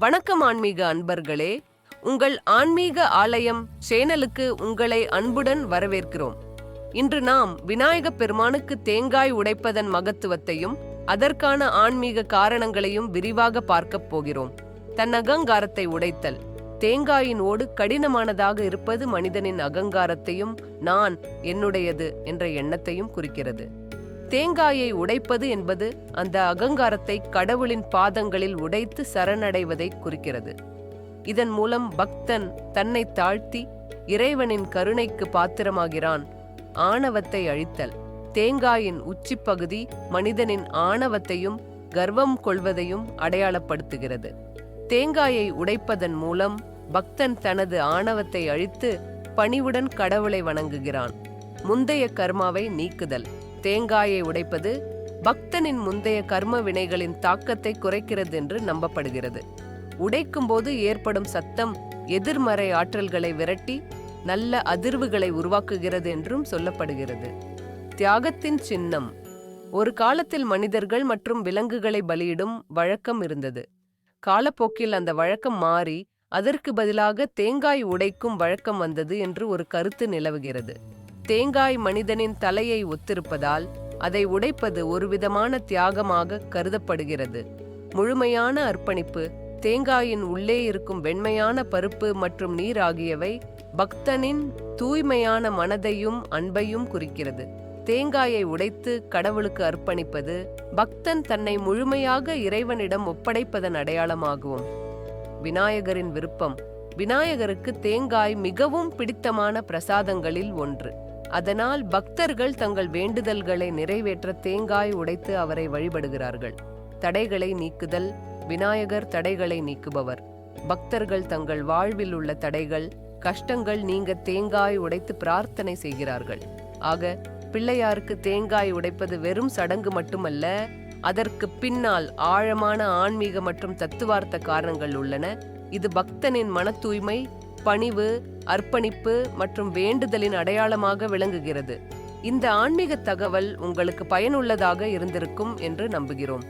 வணக்கம் ஆன்மீக அன்பர்களே. உங்கள் ஆன்மீக ஆலயம் சேனலுக்கு உங்களை அன்புடன் வரவேற்கிறோம். இன்று நாம் விநாயகப் பெருமானுக்கு தேங்காய் உடைப்பதன் மகத்துவத்தையும் அதற்கான ஆன்மீக காரணங்களையும் விரிவாக பார்க்கப் போகிறோம். தன் அகங்காரத்தை உடைத்தல். தேங்காயின் ஓடு கடினமானதாக இருப்பது மனிதனின் அகங்காரத்தையும் நான் என்னுடையது என்ற எண்ணத்தையும் குறிக்கிறது. தேங்காயை உடைப்பது என்பது அந்த அகங்காரத்தை கடவுளின் பாதங்களில் உடைத்து சரணடைவதை குறிக்கிறது. இதன் மூலம் பக்தன் தன்னை தாழ்த்தி இறைவனின் கருணைக்கு பாத்திரமாகிறான். ஆணவத்தை அழித்தல். தேங்காயின் உச்சிப்பகுதி மனிதனின் ஆணவத்தையும் கர்வம் கொள்வதையும் அடையாளப்படுத்துகிறது. தேங்காயை உடைப்பதன் மூலம் பக்தன் தனது ஆணவத்தை அழித்து பணிவுடன் கடவுளை வணங்குகிறான். முந்தைய கர்மாவை நீக்குதல். தேங்காயை உடைப்பது பக்தனின் முந்தைய கர்ம வினைகளின் தாக்கத்தை குறைக்கிறது என்று நம்பப்படுகிறது. உடைக்கும் போது ஏற்படும் சத்தம் எதிர்மறை ஆற்றல்களை விரட்டி நல்ல அதிர்வுகளை உருவாக்குகிறது என்றும் சொல்லப்படுகிறது. தியாகத்தின் சின்னம். ஒரு காலத்தில் மனிதர்கள் மற்றும் விலங்குகளை பலியிடும் வழக்கம் இருந்தது. காலப்போக்கில் அந்த வழக்கம் மாறி அதற்கு பதிலாக தேங்காய் உடைக்கும் வழக்கம் வந்தது என்று ஒரு கருத்து நிலவுகிறது. தேங்காய் மனிதனின் தலையை ஒத்திருப்பதால் அதை உடைப்பது ஒருவிதமான தியாகமாக கருதப்படுகிறது. முழுமையான அர்ப்பணிப்பு தேங்காயின் உள்ளே இருக்கும் வெண்மையான பருப்பு மற்றும் நீர் ஆகியவை பக்தனின் தூய்மையான மனதையும் அன்பையும் குறிக்கிறது. தேங்காயை உடைத்து கடவுளுக்கு அர்ப்பணிப்பது பக்தன் தன்னை முழுமையாக இறைவனிடம் ஒப்படைப்பதன் அடையாளமாகும். விநாயகரின் விருப்பம் விநாயகருக்கு தேங்காய் மிகவும் பிடித்தமான பிரசாதங்களில் ஒன்று. அதனால் பக்தர்கள் தங்கள் வேண்டுதல்களை நிறைவேற்ற தேங்காய் உடைத்து அவரை வழிபடுகிறார்கள். தடைகளை நீக்குதல் விநாயகர் தடைகளை நீக்குபவர். பக்தர்கள் தங்கள் வாழ்வில் உள்ள தடைகள் கஷ்டங்கள் நீங்க தேங்காய் உடைத்து பிரார்த்தனை செய்கிறார்கள். ஆக பிள்ளையாருக்கு தேங்காய் உடைப்பது வெறும் சடங்கு மட்டுமல்ல அதற்கு பின்னால் ஆழமான ஆன்மீக மற்றும் தத்துவார்த்த காரணங்கள் உள்ளன. இது பக்தனின் மன தூய்மை பணிவு அர்ப்பணிப்பு மற்றும் வேண்டுதலின் அடையாளமாக விளங்குகிறது. இந்த ஆன்மீக தகவல் உங்களுக்கு பயனுள்ளதாக இருந்திருக்கும் என்று நம்புகிறோம்.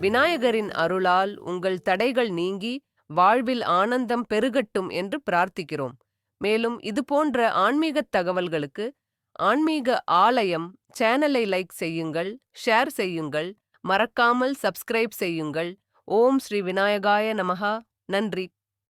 விநாயகரின் அருளால் உங்கள் தடைகள் நீங்கி வாழ்வில் ஆனந்தம் பெருகட்டும் என்று பிரார்த்திக்கிறோம். மேலும் இது போன்ற ஆன்மீக தகவல்களுக்கு ஆன்மீக ஆலயம் சேனலை லைக் செய்யுங்கள் ஷேர் செய்யுங்கள் மறக்காமல் சப்ஸ்கிரைப் செய்யுங்கள். ஓம் ஸ்ரீ விநாயகாய நமஹா. நன்றி.